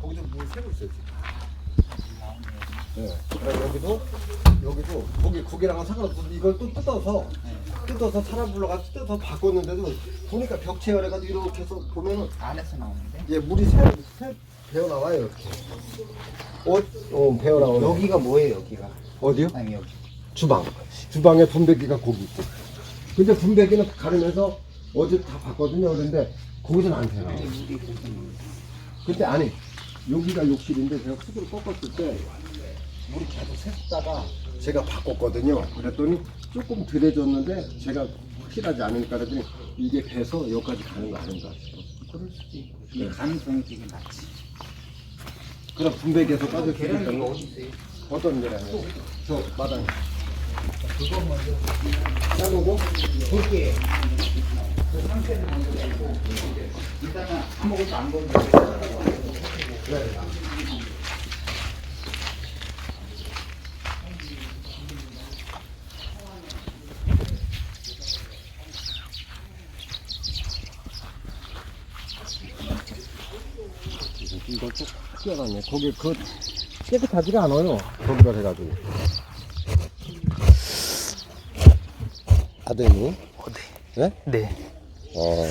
거기도 물 새고 있어요 지금. 네. 그럼 여기도 여기도 거기 거기랑은 상관없어. 이걸 또 뜯어서 뜯어서 사람 불러가 뜯어서 바꿨는데도 보니까 벽체열해 가지고 이렇게 해서 보면은 안에서 나오는데? 예 물이 새, 새 배어 나와요 이렇게. 어, 어 배어 나오네. 여기가 뭐예요, 여기가? 어디요? 아니, 여기. 주방. 주방에 분배기가 거기 있고. 근데 분배기는 가르면서 어제 다 봤거든요. 그런데 거기서는 안 거기. 근데 아니 여기가 욕실인데 제가 수도를 꺾었을 때 물이 계속 샜다가 제가 바꿨거든요. 그랬더니 조금 덜해졌는데 제가 확실하지 않으니까 그랬더니 이게 배서 여기까지 가는 거 아닌가 싶어. 그럴 수도 있고. 이게 가능성이 되게 낮지. 그럼 분배기에서 빠져 계란이 죽겠다는 어디 있어요? 어떤 계란이요? 저 마당에. 그거 먼저 짜고고 볼게요. 그 상태를 먼저 보고 일단은 아무것도 안 보면 되겠어요. 네. 이거 쭉 뛰어갔네. 거기 그 깨끗하지가 않아요. 거기다 해가지고. 아드님? 어디? 네? 네. 어.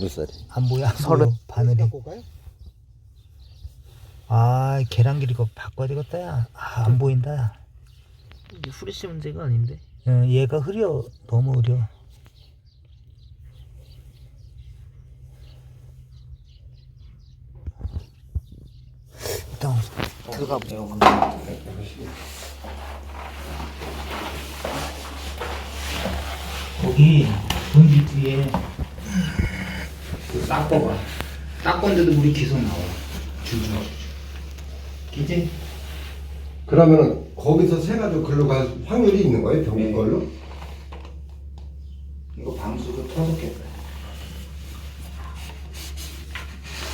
몇 살이? 안 보여? 서른 바늘이. 가요? 아 계란 길 이 거 바꿔야 되겠다 야. 아, 안 보인다 야. 이게 후레쉬 문제가 아닌데. 어, 얘가 흐려. 너무 흐려. 일단 들어가 보세 거기 전기 뒤에 그 닦아봐. 닦았는데도 물이 계속 나와. 줄줄. 그지? 그러면은 거기서 새가지고 글로 갈 확률이 있는 거예요? 경기 네. 걸로? 이거 방수도 터졌겠다.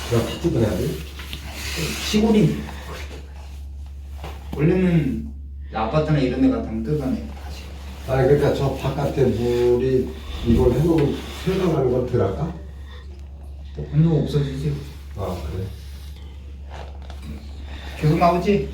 그럼 같이 보내야 돼? 시골이 원래는 아파트나 이런 데 같으면 다시. 아니 그러니까 저 바깥에 물이 이걸 해놓으면 세상하는 건 덜할까? 운동 없어지지. 아 그래? 계속 나오지?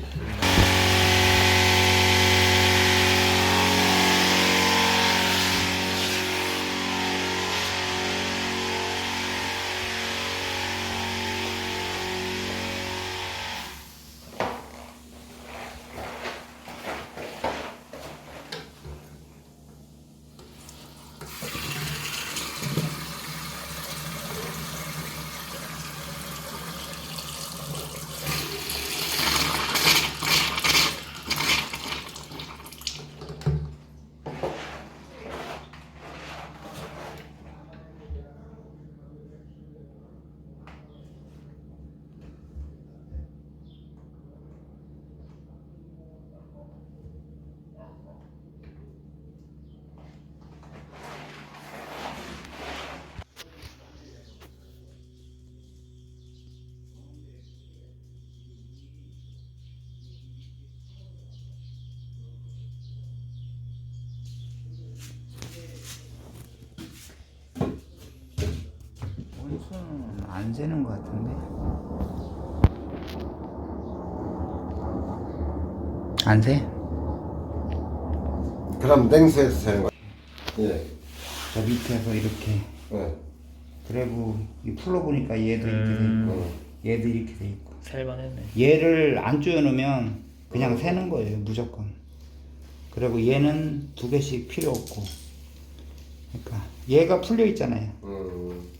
새는 것 같은데. 안 새? 그럼 냉수에서 새는 거야? 예. 저 밑에서 이렇게 네. 그리고 이 풀어보니까 얘도 이렇게 돼 있고 어. 얘도 이렇게 돼 있고 살만 했네. 얘를 안 조여놓으면 그냥 새는 거예요 무조건 그리고 얘는 두 개씩 필요 없고 그러니까 얘가 풀려 있잖아요 음.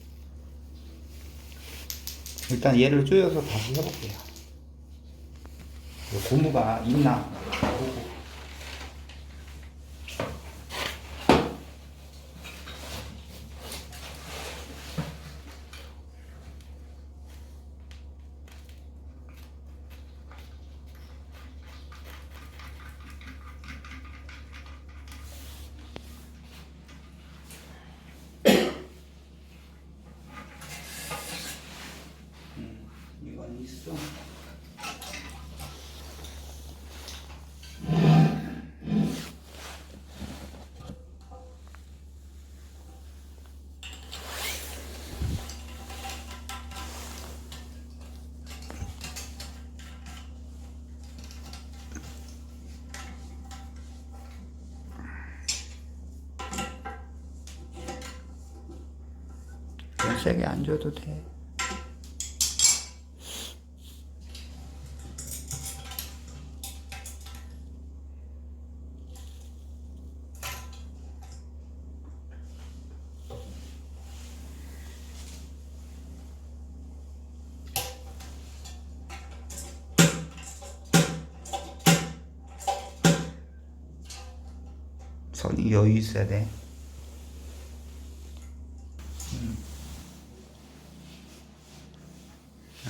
일단 얘를 조여서 다시 해볼게요. 그 고무가 있나 보고 이건 있어 세게 안 줘도 돼. 손이 여유 있어야 돼.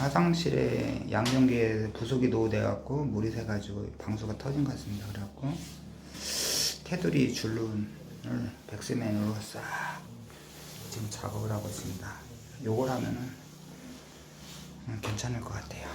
화장실에 양변기에 부속이 노후돼갖고 물이 새가지고 방수가 터진 것 같습니다. 그래갖고 테두리 줄눈을 백스맨으로 싹 지금 작업을 하고 있습니다. 요걸 하면은 음, 괜찮을 것 같아요.